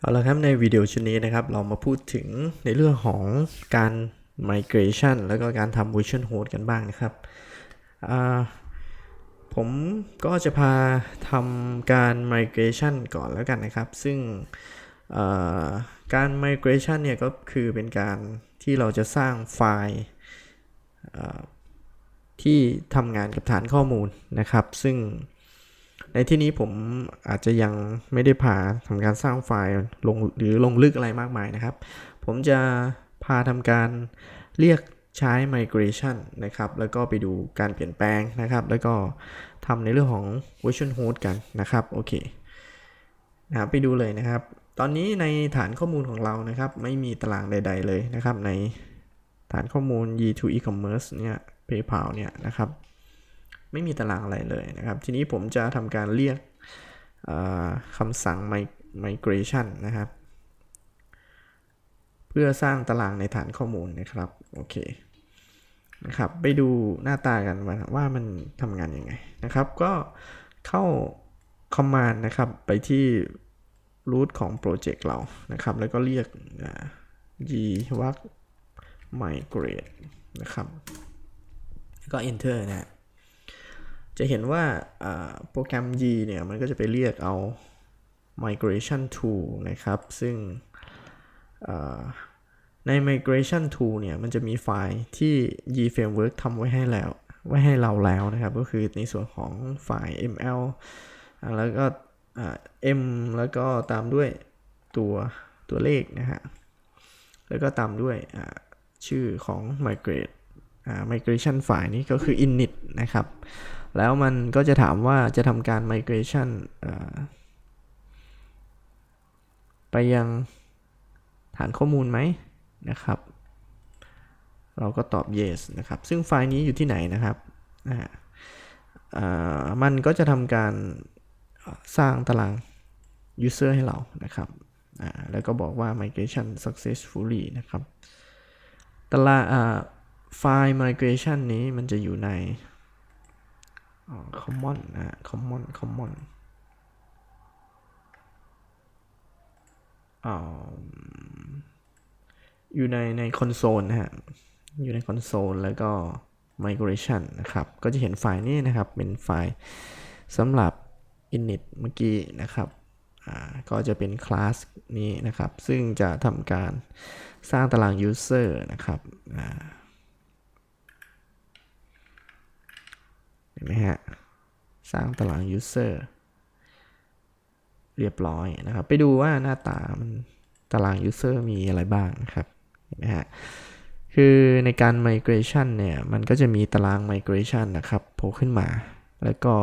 เอาละครับในวิดีโอชุดนี้นะครับเรามาพูดถึงในเรื่องของการ migration แล้วก็การทำ virtual host กันบ้างนะครับ ผมก็จะพาทำการ migration ก่อนแล้วกันนะครับ ซึ่งการ migration เนี่ยก็คือเป็นการที่เราจะสร้างไฟล์ที่ทำงานกับฐานข้อมูลนะครับ ซึ่ง ในที่นี้ผมอาจจะยังไม่ได้พาทำการสร้างไฟล์ลงหรือลงลึกอะไรมากมายนะครับ ผมจะพาทำการเรียกใช้ migration นะครับ แล้วก็ไปดูการเปลี่ยนแปลงนะครับ แล้วก็ทำในเรื่องของ virtual host กันนะครับ โอเคนะครับไปดูเลยนะครับ ตอนนี้ในฐานข้อมูลของเรานะครับ ไม่มีตารางใด ๆ เลยนะครับ ในฐานข้อมูล G2 e-commerce เนี่ย PayPal เนี่ยนะครับ ไม่มีตารางอะไรเลยนะครับ ทีนี้ผมจะทำการเรียกคำสั่ง migration นะครับ เพื่อสร้างตารางในฐานข้อมูลนะครับ โอเคนะครับไปดูหน้าตากันว่ามันทำงานยังไงนะครับ ก็เข้า command นะครับไปที่ root ของโปรเจกต์เรานะครับ แล้วก็เรียก g w a c migrate นะครับ แล้วก็ enter นะ จะเห็นว่าโปรแกรม G เนี่ย มันก็จะไปเรียกเอา migration tool นะครับ ซึ่งใน migration tool เนี่ย มันจะมีไฟล์ที่ G framework ทำไว้ให้แล้ว ไว้ให้เราแล้วนะครับ ก็คือในส่วนของไฟล์ ml แล้วก็ m แล้วก็ตามด้วยตัวตัวเลขนะฮะ แล้วก็ตามด้วยชื่อของ migrate migration ไฟล์นี้ก็คือ init นะครับ แล้วมันก็จะถามว่าจะทำการ migration ไปยังฐานข้อมูลไหมนะครับ เราก็ตอบ yes นะครับ ซึ่งไฟล์นี้อยู่ที่ไหนนะครับ มันก็จะทำการสร้างตาราง user ให้เรานะครับแล้วก็บอกว่า migration successfully นะครับตารางไฟล์ migration นี้มันจะอยู่ใน common นะ common common อยู่ในในคอนโซลนะฮะ อยู่ในคอนโซลแล้วก็ migration นะครับ ก็จะเห็นไฟล์นี้นะครับ เป็นไฟล์สำหรับ init เมื่อกี้นะครับก็จะเป็นคลาสนี้นะครับ ซึ่งจะทำการสร้างตาราง user นะครับ ห็นไหมฮะ สร้างตาราง user เรียบร้อยนะครับ ไปดูว่าหน้าตามันตาราง user มีอะไรบ้างนะครับ เห็นไหมฮะ คือในการ migration เนี่ย มันก็จะมีตาราง migration นะครับโผล่ขึ้นมา แล้วก็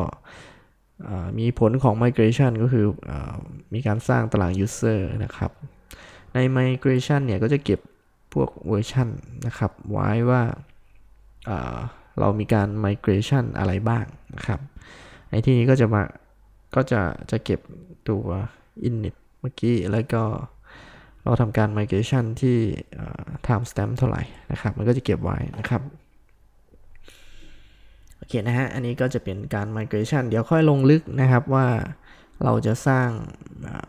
มีผลของ migration ก็คืออมีการสร้างตาราง user นะครับ ใน migration เนี่ย ก็จะเก็บพวกเวอร์ชันนะครับ ไว้ว่า เรามีการ migration อะไรบ้างนะครับในที่นี้ก็จะมาก็จะจะเก็บตัว init เมื่อกี้แล้วก็เราทำการ migration ที่ time stamp เท่าไหร่นะครับ มันก็จะเก็บไว้นะครับโอเคนะฮะ อันนี้ก็จะเป็นการ migration เดี๋ยวค่อยลงลึกนะครับว่าเราจะสร้าง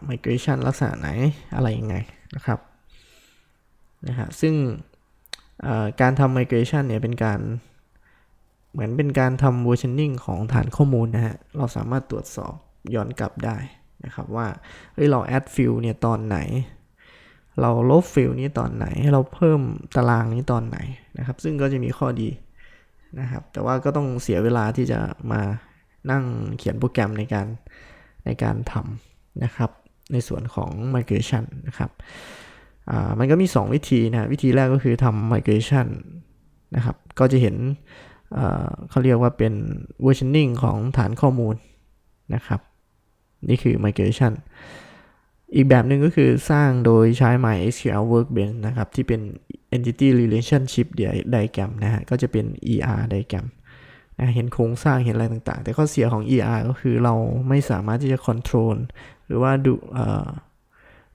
migration ลักษณะไหนอะไรยังไงนะครับนะฮะซึ่งการทำ migration เนี่ยเป็นการ เหมือนเป็นการทำ versioning ของฐานข้อมูลนะฮะ เราสามารถตรวจสอบย้อนกลับได้นะครับว่าเฮ้ยเรา add field เนี่ยตอนไหน เราลบ field นี้ตอนไหนให้เราเพิ่มตารางนี้ตอนไหนนะครับ ซึ่งก็จะมีข้อดีนะครับ แต่ว่าก็ต้องเสียเวลาที่จะมานั่งเขียนโปรแกรมในการในการทำนะครับ ในส่วนของ migration นะครับมันก็มี 2 วิธีนะ วิธีแรกก็คือทำ migration นะครับ ก็จะเห็น เขาเรียกว่าเป็น versioning ของฐานข้อมูลนะครับ นี่คือ migration อีกแบบหนึ่งก็คือสร้างโดยใช้ MySQL Workbench นะครับ ที่เป็น Entity Relationship Diagram นะฮะ ก็จะเป็น ER Diagram นะเห็นโครงสร้างเห็นอะไรต่างๆ แต่ข้อเสียของ ER ก็คือเราไม่สามารถที่จะ control หรือว่าดู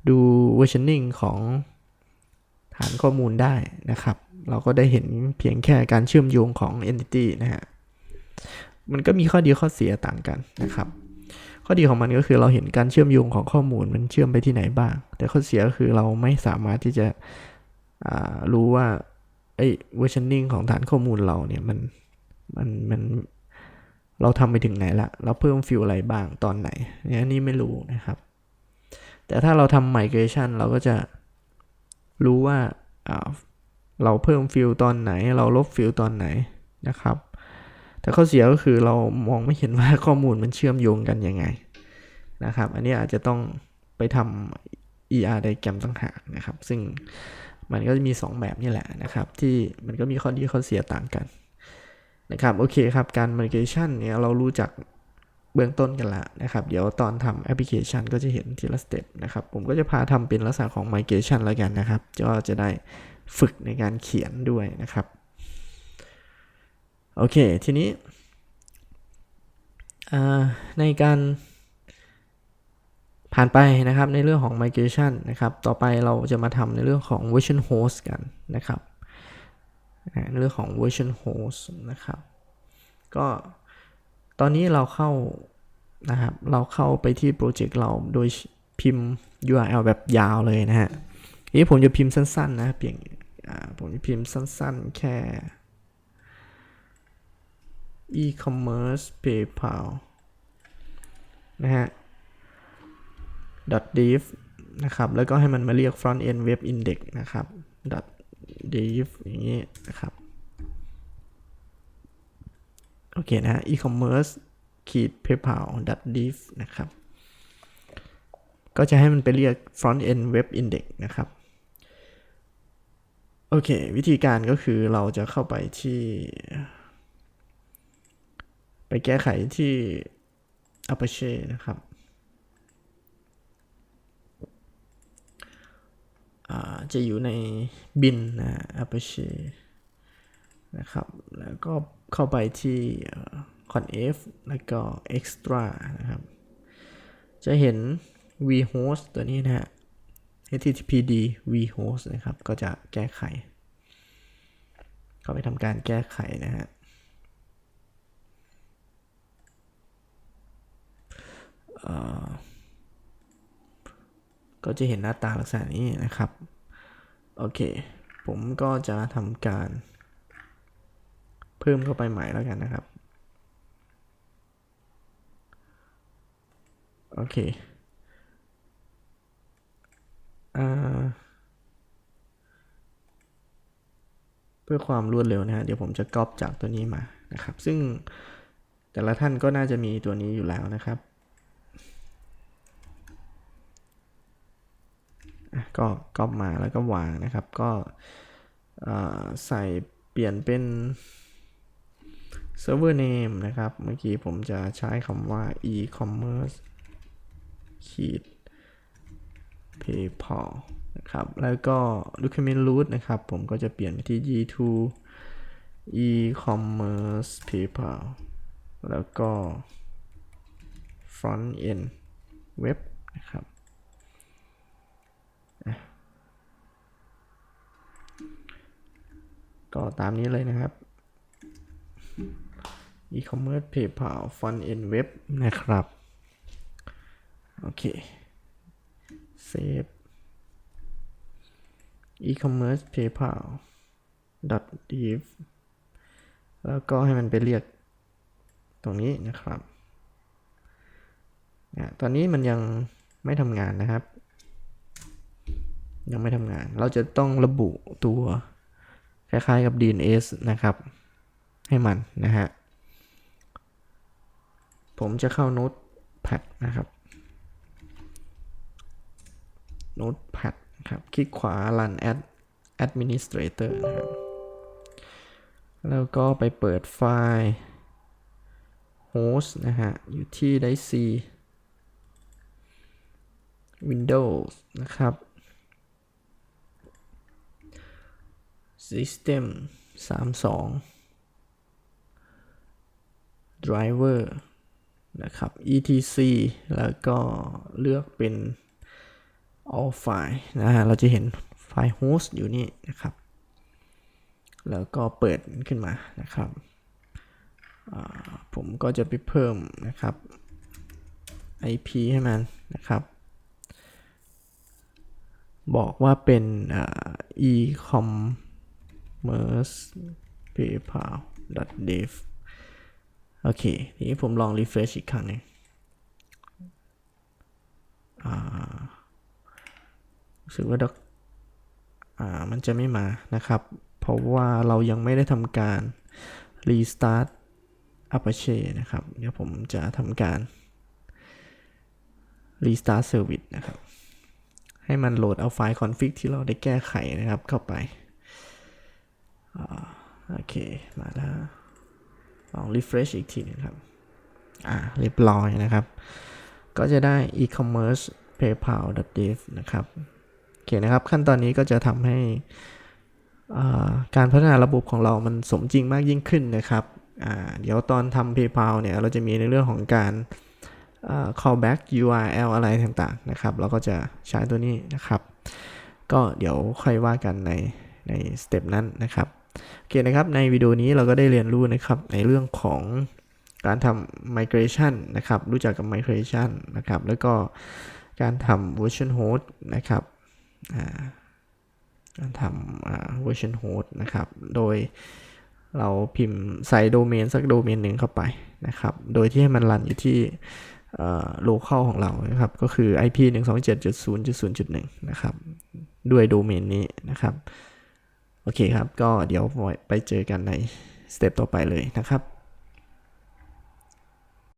ดู versioning ของฐานข้อมูลได้นะครับ เราก็ได้เห็นเพียงแค่การเชื่อมโยงของ entity นะฮะ มันก็มีข้อดีข้อเสียต่างกันนะครับ ข้อดีของมันก็คือเราเห็นการเชื่อมโยงของข้อมูลมันเชื่อมไปที่ไหนบ้าง แต่ข้อเสียก็คือเราไม่สามารถที่จะรู้ว่าไอ้ versioning ของฐานข้อมูลเราเนี่ยมันมันมันเราทำไปถึงไหนละ เราเพิ่มฟิลอะไรบ้างตอนไหนเนี่ยนนี้ไม่รู้นะครับ แต่ถ้าเราทำ migration เราก็จะรู้ว่าอ่า เราเพิ่มฟิลตอนไหน เราลบฟิลตอนไหนนะครับ แต่ข้อเสียก็คือเรามองไม่เห็นว่าข้อมูลมันเชื่อมโยงกันยังไงนะครับ อันนี้อาจจะต้องไปทำ ER diagram ต่างหากนะครับ ซึ่งมันก็จะมี 2 แบบนี่แหละนะครับ ที่มันก็มีข้อดีข้อเสียต่างกันนะครับโอเคครับการ migration เนี่ยเรารู้จักเบื้องต้นกันแล้วนะครับ เดี๋ยวตอนทำแอปพลิเคชันก็จะเห็นทีละสเต็ปนะครับ ผมก็จะพาทำเป็นลักษณะของ migration แล้วกันนะครับ ก็จะได้ ฝึกในการเขียนด้วยนะครับ โอเค ทีนี้ในการผ่านไปนะครับในเรื่องของ migration นะครับ ต่อไปเราจะมาทำในเรื่องของ version host กันนะครับในเรื่องของ version host นะครับ ก็ตอนนี้เราเข้านะครับ เราเข้าไปที่โปรเจกต์เราโดยพิมพ์ URL แบบยาวเลยนะฮะ นี้ผมจะพิมพ์สั้น ๆ นะเพียงผมจะพิมพ์สั้น ๆ แค่ e-commerce PayPal นะฮะ .div นะครับ แล้วก็ให้มันมาเรียก front end web index นะครับ .div อย่างนี้นะครับ โอเคนะ e-commerce ขีด PayPal .div นะครับ ก็จะให้มันไปเรียก front end web index นะครับ โอเค วิธีการก็คือเราจะเข้าไปที่ ไปแก้ไขที่ Apache นะครับจะอยู่ในบินนะ Apache นะครับ แล้วก็เข้าไปที่ conf แล้วก็ extra นะครับ จะเห็น vhost ตัวนี้นะฮะ httpd vhost นะครับ ก็จะแก้ไข เข้าไปทำการแก้ไขนะฮะก็จะเห็นหน้าตาลักษณะนี้นะครับ โอเค ผมก็จะทำการ เพิ่มเข้าไปใหม่แล้วกันนะครับ โอเค พื่อความรวดเร็วนะฮะเดี๋ยวผมจะก๊อปจากตัวนี้มานะครับ ซึ่งแต่ละท่านก็น่าจะมีตัวนี้อยู่แล้วนะครับก็ก๊อปมาแล้วก็วางนะครับ ก็ใส่เปลี่ยนเป็น server name นะครับ เมื่อกี้ผมจะใช้คำว่า e-commerce ขีด paypal ครับ แล้วก็ document root นะครับ ผมก็จะเปลี่ยนไปที่ g2 e-commerce paypal แล้วก็ front end web นะครับก็ตามนี้เลยนะครับ e-commerce PayPal front end web นะครับ โอเค save e-commerce PayPal div แล้วก็ให้มันไปเรียกตรงนี้นะครับ ตอนนี้มันยังไม่ทำงานนะครับ ยังไม่ทำงาน เราจะต้องระบุตัวคล้ายๆกับ DNS นะครับ ให้มันนะฮะ ผมจะเข้า Notepad นะครับ ครับคลิกขวา Run as Administrator นะครับ แล้วก็ไปเปิดไฟล์ host นะฮะ อยู่ที่ได้ C Windows นะครับ system 32 driver นะครับ etc แล้วก็เลือกเป็น all file นะฮะเราจะเห็นไฟล์ host อยู่นี่นะครับ แล้วก็เปิดขึ้นมานะครับ ผมก็จะไปเพิ่มนะครับ IP ให้มันนะครับ บอกว่าเป็น e-commerce paypal dev โอเค ทีนี้ผมลอง refresh อีกครั้งหนึงอ่า รู้สึกว่าดอกอ่ามันจะไม่มานะครับ เพราะว่าเรายังไม่ได้ทำการ restart Apache นะครับ เดี๋ยวผมจะทำการ restart service นะครับ ให้มันโหลดเอาไฟล์ config ที่เราได้แก้ไขนะครับเข้าไปอโอเค มาแล้วลอง refresh อีกทีหนึงครับ อ่า เรียบร้อยนะครับ ก็จะได้ e-commerce paypal dev นะครับ เคนะครับ ขั้นตอนนี้ก็จะทำให้การพัฒนาระบบของเรามันสมจริงมากยิ่งขึ้นนะครับ เดี๋ยวตอนทำ PayPal เนี่ย เราจะมีในเรื่องของการ callback URL อะไรต่างๆนะครับ เราก็จะใช้ตัวนี้นะครับ ก็เดี๋ยวค่อยว่ากันในในสเต็ปนั้นนะครับ โอเคนะครับ ในวิดีโอนี้เราก็ได้เรียนรู้นะครับ ในเรื่องของการทำ migration นะครับ รู้จักกับ migration นะครับ แล้วก็การทำ version host นะครับ ทำอ่า version host นะครับ โดยเราพิมพ์ใส่โดเมนสักโดเมนหนึ่งเข้าไปนะครับ โดยที่ให้มันรันอยู่ที่โลเคอลของเรานะครับ ก็คือ IP 192.0.0.1 นะครับ ด้วยโดเมนนี้นะครับ โอเคครับ ก็เดี๋ยวไปเจอกันในสเต็ปต่อไปเลยนะครับ